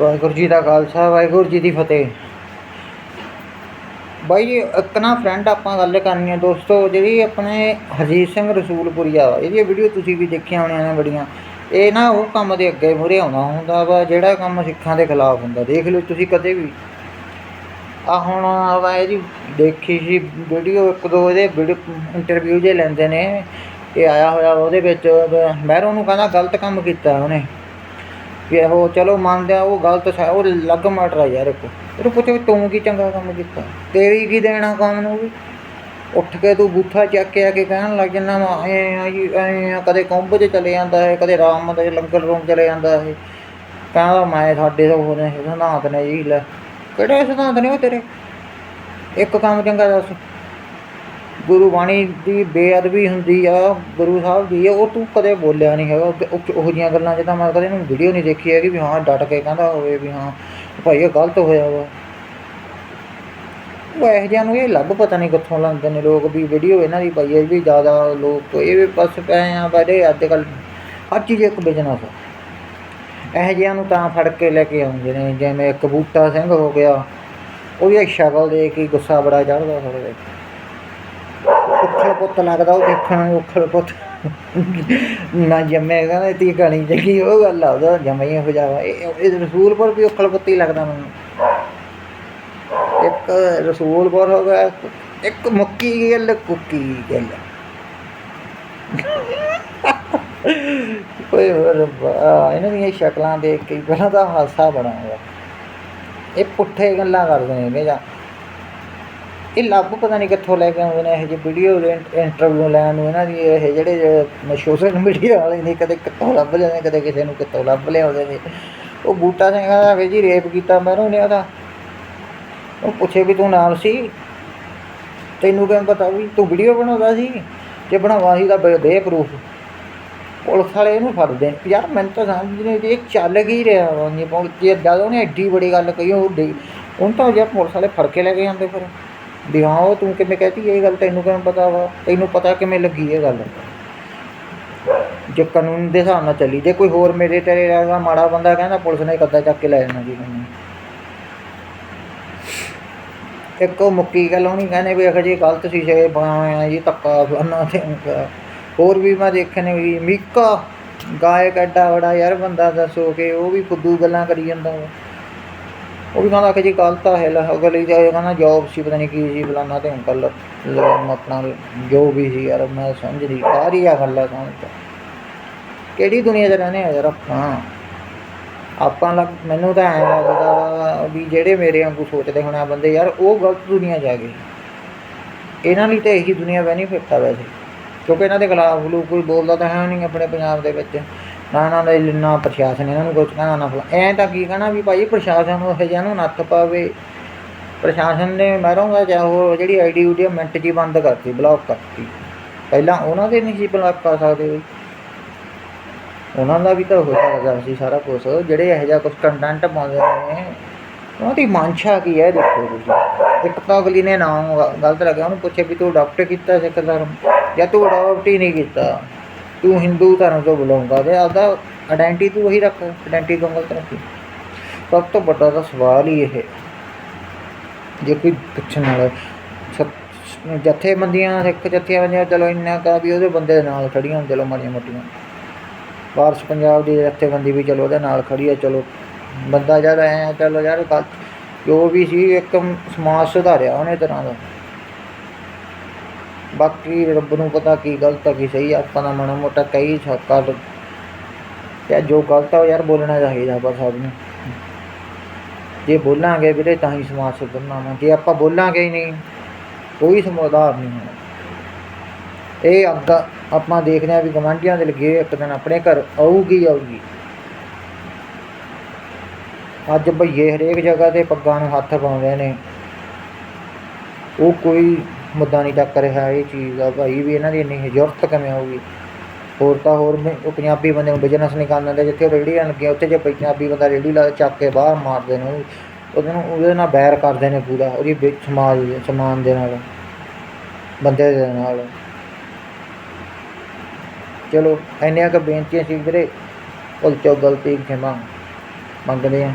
ਵਾਹਿਗੁਰੂ ਜੀ ਦਾ ਖਾਲਸਾ, ਵਾਹਿਗੁਰੂ ਜੀ ਦੀ ਫਤਿਹ। ਬਾਈ ਜੀ ਇੱਕ ਨਾ ਫਰੈਂਡ ਆਪਾਂ ਗੱਲ ਕਰਨੀ ਹੈ ਦੋਸਤੋ, ਜਿਹੜੀ ਆਪਣੇ ਹਰਜੀਤ ਸਿੰਘ ਰਸੂਲਪੁਰੀਆ ਵਾ ਇਹਦੀ ਵੀਡੀਓ ਤੁਸੀਂ ਵੀ ਦੇਖੀਆਂ ਹੋਣੀਆਂ ਨੇ ਬੜੀਆਂ। ਇਹ ਨਾ ਉਹ ਕੰਮ ਦੇ ਅੱਗੇ ਮੂਹਰੇ ਆਉਣਾ ਹੁੰਦਾ ਵਾ, ਜਿਹੜਾ ਕੰਮ ਸਿੱਖਾਂ ਦੇ ਖਿਲਾਫ ਹੁੰਦਾ। ਦੇਖ ਲਿਓ ਤੁਸੀਂ ਕਦੇ ਵੀ। ਆ ਹੁਣ ਵਾ ਇਹਦੀ ਦੇਖੀ ਸੀ ਵੀਡੀਓ ਇੱਕ ਦੋ ਇਹਦੇ ਵੀਡੀਓ ਇੰਟਰਵਿਊ ਜੇ ਲੈਂਦੇ ਨੇ, ਇਹ ਆਇਆ ਹੋਇਆ ਉਹਦੇ ਵਿੱਚ ਮਹਿਰੋਂ ਨੂੰ ਕਹਿੰਦਾ ਗਲਤ ਕੰਮ ਕੀਤਾ ਉਹਨੇ। ਵੀ ਉਹ ਚਲੋ ਮੰਨਦੇ ਆ, ਉਹ ਗਲਤ ਸੀ, ਉਹ ਲੱਗ ਮੈਟਰ ਆ ਯਾਰ ਇੱਕ। ਉਹ ਪੁੱਛੋ ਵੀ ਤੂੰ ਕੀ ਚੰਗਾ ਕੰਮ ਕੀਤਾ? ਤੇਰੀ ਕੀ ਦੇਣਾ ਕੰਮ ਨੂੰ ਵੀ? ਉੱਠ ਕੇ ਤੂੰ ਬੂਠਾ ਚੱਕ ਕੇ ਆ ਕੇ ਕਹਿਣ ਲੱਗ ਜੰਨਾ ਵਾ ਐ ਆ ਜੀ ਕਦੇ ਕੁੰਭ 'ਚ ਚਲੇ ਜਾਂਦਾ ਹੈ ਕਦੇ ਰਾਮ ਮੰਦਰ 'ਚ ਲੰਗਰ ਰੂਮ ਚਲੇ ਜਾਂਦਾ ਹੈ ਕਹਿੰਦਾ ਮੈਂ ਸਾਡੇ ਤੋਂ ਉਹਨੇ ਸਿਧਾਂਤ ਨੇ ਜੀ ਲੈ। ਕਿਹੜੇ ਸਿਧਾਂਤ ਨੇ ਉਹ ਤੇਰੇ? ਇੱਕ ਕੰਮ ਚੰਗਾ ਦੱਸ। ਗੁਰੂ ਬਾਣੀ ਦੀ ਬੇਅਦਬੀ ਹੁੰਦੀ ਆ, ਗੁਰੂ ਸਾਹਿਬ ਦੀ ਉਹ ਤੂੰ ਕਦੇ ਬੋਲਿਆ ਨਹੀਂ ਹੈਗਾ। ਉਹ- ਉਹ ਜਿਹੀਆਂ ਗੱਲਾਂ ਜਿੱਦਾਂ ਮੈਂ ਕਦੇ ਇਹਨੂੰ ਵੀਡੀਓ ਨਹੀਂ ਦੇਖੀ ਹੈਗੀ ਵੀ ਹਾਂ, ਡਟ ਕੇ ਕਹਿੰਦਾ ਹੋਵੇ ਵੀ ਹਾਂ, ਭਾਈ ਇਹ ਗਲਤ ਹੋਇਆ ਵਾ। ਉਹ ਇਹੋ ਜਿਹਾ ਨੂੰ ਇਹ ਲੱਭ ਪਤਾ ਨਹੀਂ ਕਿੱਥੋਂ ਲਾਉਂਦੇ ਨੇ ਲੋਕ ਵੀ ਵੀਡੀਓ ਇਹਨਾਂ ਦੀ ਪਾਈ ਹੈ ਵੀ ਜ਼ਿਆਦਾ ਲੋਕ ਇਹ ਵੀ ਬਸ ਪਏ ਆ ਬਾਰੇ ਅੱਜ ਕੱਲ ਹਰ ਚੀਜ਼ ਇੱਕ ਬਿਜ਼ਨਸ ਆ। ਇਹੋ ਜਿਹਾ ਨੂੰ ਤਾਂ ਫੜ ਕੇ ਲੈ ਕੇ ਆਉਂਦੇ ਨੇ, ਜਿਵੇਂ ਕਬੂਟਾ ਸਿੰਘ ਹੋ ਗਿਆ ਉਹਦੀ ਸ਼ਕਲ ਦੇ ਕੇ ਗੁੱਸਾ ਬੜਾ ਚੜ੍ਹਦਾ ਸਾਡੇ ਪੁੱਤ ਲੱਗਦਾ, ਉਹ ਦੇਖਣ ਨੂੰ ਪੁੱਤ। ਨਾ ਜੰਮੇ ਕਹਿੰਦਾ ਤੀ ਕਹਾਣੀ ਜਗੀ ਉਹ ਗੱਲ ਆ, ਉਹਦਾ ਜੰਮੇ ਹੀ ਹੋ ਜਾਵਾ ਇਹ ਇਹ ਰਸੂਲਪੁਰ ਵੀ ਉੱਖਲ ਪੁੱਤ ਹੀ ਲੱਗਦਾ ਮੈਨੂੰ। ਇੱਕ ਰਸੂਲਪੁਰ ਹੋ ਗਿਆ, ਇੱਕ ਮੁੱਕੀ ਗੱਲ, ਕੁੱਕੀ ਗੱਲ। ਓਏ ਹੋਏ ਰੱਬਾ, ਇਹਨਾਂ ਦੀਆਂ ਸ਼ਕਲਾਂ ਦੇਖ ਕੇ ਹੀ ਪਹਿਲਾਂ ਤਾਂ ਹਾਸਾ ਬਣਾ ਹੋਇਆ। ਇਹ ਪੁੱਠੇ ਗੱਲਾਂ ਕਰਦੇ ਨੇ ਨੇ ਇਹ ਲੱਭ ਪਤਾ ਨਹੀਂ ਕਿੱਥੋਂ ਲੈ ਕੇ ਆਉਂਦੇ ਨੇ ਇਹ ਜਿਹੇ ਵੀਡੀਓ ਇੰਟਰਵਿਊ ਲੈਣ ਨੂੰ, ਇਹਨਾਂ ਦੀ ਇਹ ਜਿਹੜੇ ਸੋਸ਼ਲ ਮੀਡੀਆ ਵਾਲੇ ਨੇ, ਕਦੇ ਕਿੱਥੋਂ ਲੱਭ ਲੈਂਦੇ ਕਦੇ ਕਿਸੇ ਨੂੰ ਕਿੱਥੋਂ ਲੱਭ ਲਿਆਉਂਦੇ ਨੇ। ਉਹ ਬੂਟਾ ਸਿੰਘ ਦਾ ਵੀ ਜੀ ਰੇਪ ਕੀਤਾ ਮੈਨੂੰ ਨੇ ਉਹਦਾ। ਉਹ ਪੁੱਛੇ ਵੀ ਤੂੰ ਨਾਲ ਸੀ? ਤੈਨੂੰ ਕਿਵੇਂ ਪਤਾ ਵੀ ਤੂੰ ਵੀਡੀਓ ਬਣਾਉਂਦਾ ਸੀ? ਜੇ ਬਣਾਵਾ ਸੀ ਤਾਂ ਬ- ਦੇ ਪ੍ਰੂਫ ਪੁਲਿਸ ਵਾਲੇ ਇਹਨੂੰ ਫੜਦੇ ਨੇ। ਯਾਰ ਮੈਨੂੰ ਤਾਂ ਸਮਝ ਨਹੀਂ ਇਹ ਚੱਲ ਕੀ ਰਿਹਾ ਵਾ? ਨਹੀਂ ਪੁਲਿਸ, ਜੇ ਉਹਨੇ ਐਡੀ ਬੜੀ ਗੱਲ ਕਹੀ, ਉਹ ਡੇ, ਉਹਨੂੰ ਤਾਂ ਜੇ ਪੁਲਿਸ ਵਾਲੇ ਫੜ ਕੇ ਲੈ ਕੇ ਜਾਂਦੇ ਫਿਰ। ਵੀ ਹਾਂ, ਉਹ ਤੂੰ ਕਿਵੇਂ ਕਹਤੀ ਇਹ ਗੱਲ ਤੈਨੂੰ ਕਿਵੇਂ ਪਤਾ ਵਾ? ਤੈਨੂੰ ਪਤਾ ਕਿਵੇਂ ਲੱਗੀ ਇਹ ਗੱਲ? ਜੇ ਕਾਨੂੰਨ ਦੇ ਹਿਸਾਬ ਨਾਲ ਚੱਲੀ, ਜੇ ਕੋਈ ਹੋਰ ਮੇਰੇ ਤੇਰੇ ਵਰਗਾ ਮਾੜਾ ਬੰਦਾ ਕਹਿੰਦਾ, ਪੁਲਿਸ ਨੇ ਕੱਦਾ ਚੱਕ ਕੇ ਲੈ ਜਾਣਾ ਜੀ ਮੈਨੂੰ। ਇੱਕ ਉਹ ਮੁੱਕੀ ਗੱਲ ਹੋਣੀ, ਕਹਿੰਦੇ ਵੀ ਇਹੋ ਜਿਹੀ ਗਲਤ ਸੀ ਜੇ ਬਣਾਇਆ ਜੀ, ਧੱਕਾ, ਫਲਾਨਾ ਤੇ ਹੋਰ ਵੀ ਮੈਂ ਦੇਖੇ ਨੇ ਵੀ, ਮੀਕਾ, ਗਾਇਕ ਐਡਾ ਬੜਾ ਯਾਰ ਬੰਦਾ ਦੱਸੋ ਕਿ ਉਹ ਵੀ ਫੁੱਦੂ ਗੱਲਾਂ ਕਰੀ ਜਾਂਦਾ ਵਾ। ਉਹ ਵੀ ਕਹਿੰਦਾ ਕਿ ਜੀ ਗਲਤ ਹੈ ਲਾ ਅਗਲੀ ਜਾਏ। ਕਹਿੰਦਾ ਜੋਬ ਸੀ, ਪਤਾ ਨਹੀਂ ਕੀ ਸੀ, ਫਲਾਨਾ ਤੇ ਅੰਕਲ ਆਪਣਾ ਜੋ ਵੀ ਸੀ ਯਾਰ, ਮੈਂ ਸਮਝ ਨਹੀਂ ਸਾਰੀ ਆ ਗੱਲਾਂ ਸਮਝ ਕਿਹੜੀ ਦੁਨੀਆ 'ਚ ਰਹਿੰਦੇ ਆ ਯਾਰ ਆਪਾਂ? ਆਪਾਂ ਲੱਗ, ਮੈਨੂੰ ਤਾਂ ਐਂ ਲੱਗਦਾ ਵੀ ਜਿਹੜੇ ਮੇਰੇ ਵਾਂਗੂ ਸੋਚਦੇ ਹੋਣੇ ਆ ਬੰਦੇ ਯਾਰ, ਉਹ ਗਲਤ ਦੁਨੀਆ 'ਚ ਆ ਗਏ। ਇਹਨਾਂ ਲਈ ਤਾਂ ਇਹੀ ਦੁਨੀਆ ਬੈਨੀਫਿਟ ਆ ਵੈਸੇ। ਕਿਉਂਕਿ ਇਹਨਾਂ ਦੇ ਖਿਲਾਫ ਲੋਕ ਕੋਈ ਬੋਲਦਾ ਤਾਂ ਹੈ ਨਹੀਂ ਆਪਣੇ ਪੰਜਾਬ ਦੇ ਵਿੱਚ। ਨਾ ਇਹਨਾਂ ਦਾ ਨਾ ਪ੍ਰਸ਼ਾਸਨ ਇਹਨਾਂ ਨੂੰ ਕੁਝ ਕਹਿਣਾ, ਨਾ ਫਲਾ। ਐਂ ਤਾਂ ਕੀ ਕਹਿਣਾ ਵੀ ਭਾਈ ਪ੍ਰਸ਼ਾਸਨ ਨੂੰ ਇਹ ਜਿਹਾ ਨੂੰ ਨੱਥ ਪਾਵੇ। ਪ੍ਰਸ਼ਾਸਨ ਨੇ ਮਰੋਂਗਾ ਜਾਂ ਉਹ ਜਿਹੜੀ ਆਈਡੀ ਉਡੀ ਮਿੰਟ 'ਚ ਬੰਦ ਕਰਤੀ ਬਲੌਕ ਕਰਤੀ। ਪਹਿਲਾਂ ਉਹਨਾਂ ਦੇ ਨਹੀਂ ਸੀ ਬਲੌਕ ਕਰ ਸਕਦੇ ਬਈ। ਉਹਨਾਂ ਦਾ ਵੀ ਤਾਂ ਹੋ ਸਕਦਾ ਸੀ ਸਾਰਾ ਕੁਝ ਜਿਹੜੇ ਇਹੋ ਜਿਹਾ ਕੁਝ ਕੰਟੈਂਟ ਪਾਉਂਦੇ ਨੇ, ਉਹਨਾਂ ਦੀ ਮਨਸ਼ਾ ਕੀ ਹੈ, ਦੇਖੋ ਤੁਸੀਂ। ਇੱਕ ਤਾਂ ਅਗਲੀ ਨੇ ਨਾਮ ਗਲਤ ਲੱਗਿਆ ਉਹਨੂੰ ਪੁੱਛੇ ਵੀ ਤੂੰ ਅਡਾਪਟ ਕੀਤਾ ਸਿੱਖ ਧਰਮ? ਜਾਂ ਤੂੰ ਅਡਾਪਟ ਹੀ ਨਹੀਂ ਕੀਤਾ? ਤੂੰ ਹਿੰਦੂ ਧਰਮ ਤੋਂ ਬਿਲੋਂਗ ਤੇ ਆਪਦਾ ਆਇਡੈਂਟੀ ਤੂੰ ਉਹੀ ਰੱਖ ਆਇਡੈਂਟੀ ਤੋਂ ਗਲਤ ਰੱਖੀ। ਸਭ ਤੋਂ ਵੱਡਾ ਤਾਂ ਸਵਾਲ ਹੀ ਇਹ ਜੇ ਕੋਈ ਪੁੱਛਣ ਵਾਲਾ ਜਥੇਬੰਦੀਆਂ ਸਿੱਖ ਜਥੇਬੰਦੀਆਂ ਚਲੋ ਇੰਨਾ ਕਾ ਵੀ ਉਹਦੇ ਬੰਦੇ ਦੇ ਨਾਲ ਖੜੀਆਂ ਹੋਣ, ਚਲੋ ਮਾੜੀਆਂ ਮੋਟੀਆਂ। ਵਾਰਸ ਪੰਜਾਬ ਦੀ ਜਥੇਬੰਦੀ ਵੀ ਚਲੋ ਉਹਦੇ ਨਾਲ ਖੜੀ ਹੈ ਚਲੋ ਬੰਦਾ ਜਦ ਐ ਚਲੋ ਯਾਰ ਗੱਲ ਜੋ ਵੀ ਸੀ ਇੱਕ ਸਮਾਜ ਸੁਧਾਰਿਆ ਉਹਨੇ ਤਰ੍ਹਾਂ ਦਾ। ਬਾਕੀ ਰੱਬ ਨੂੰ ਪਤਾ ਕੀ ਗਲਤ ਆ ਕੀ ਸਹੀ ਆ, ਆਪਾਂ ਦਾ ਮਾੜਾ ਮੋਟਾ ਕਈ ਛੱਕਾ ਤੇ ਜੋ ਗਲਤ ਆ ਉਹ ਯਾਰ ਬੋਲਣਾ ਚਾਹੀਦਾ ਬਸ ਸਭ ਨੂੰ। ਜੇ ਬੋਲਾਂਗੇ ਵੀਰੇ ਤਾਂ ਹੀ ਸਮਾਜ ਸੁਧਰਨਾ ਵਾ ਜੇ ਆਪਾਂ ਬੋਲਾਂਗੇ ਹੀ ਨਹੀਂ ਕੋਈ ਸਮਾਧਾਰ ਨਹੀਂ ਹੋਣਾ। ਇਹ ਅੱਗਾ ਆਪਾਂ ਦੇਖਦੇ ਆ ਵੀ ਗਵਾਂਢੀਆਂ ਦੇ ਲੱਗੇ ਇੱਕ ਦਿਨ ਆਪਣੇ ਘਰ ਆਊਗੀ ਆਊਗੀ। ਅੱਜ ਭਈਏ ਹਰੇਕ ਜਗ੍ਹਾ ਤੇ ਪੱਗਾਂ ਨੂੰ ਹੱਥ ਪਾਉਂਦੇ ਨੇ। ਉਹ ਕੋਈ ਮੁੱਦਾ ਨਹੀਂ ਚੱਕ ਰਿਹਾ ਇਹ ਚੀਜ਼ ਦਾ ਭਾਈ ਵੀ ਇਹਨਾਂ ਦੀ ਇੰਨੀ ਜ਼ਰੂਰਤ ਕਿਵੇਂ ਹੋਊਗੀ? ਹੋਰ ਤਾਂ ਹੋਰ ਨੇ ਪੰਜਾਬੀ ਬੰਦੇ ਨੂੰ ਬਿਜ਼ਨਸ ਨਹੀਂ ਕਰਨ ਦਿੰਦੇ, ਜਿੱਥੇ ਉਹ ਰੇਹੜੀਆਂ ਲੱਗੀਆਂ, ਉੱਥੇ ਜੇ ਪੰਜਾਬੀ ਬੰਦਾ ਰੇਹੜੀ ਲਾ ਚੱਕ ਕੇ ਬਾਹਰ ਮਾਰਦੇ ਨੇ ਉਹਦੇ ਨੂੰ, ਉਹਦੇ ਨਾਲ ਬੈਰ ਕਰਦੇ ਨੇ ਪੂਰਾ, ਉਹਦੀ ਵਿੱਚ ਸਮਾਜ, ਸਮਾਨ ਦੇ ਨਾਲ, ਬੰਦੇ ਦੇ ਨਾਲ। ਚਲੋ, ਇੰਨੀਆਂ ਕੁ ਬੇਨਤੀਆਂ ਸੀ ਵੀਰੇ, ਭੁੱਲ ਚੁੱਕ ਗਲਤੀ, ਖਿਮਾ। ਮੰਗਦੇ ਹਾਂ।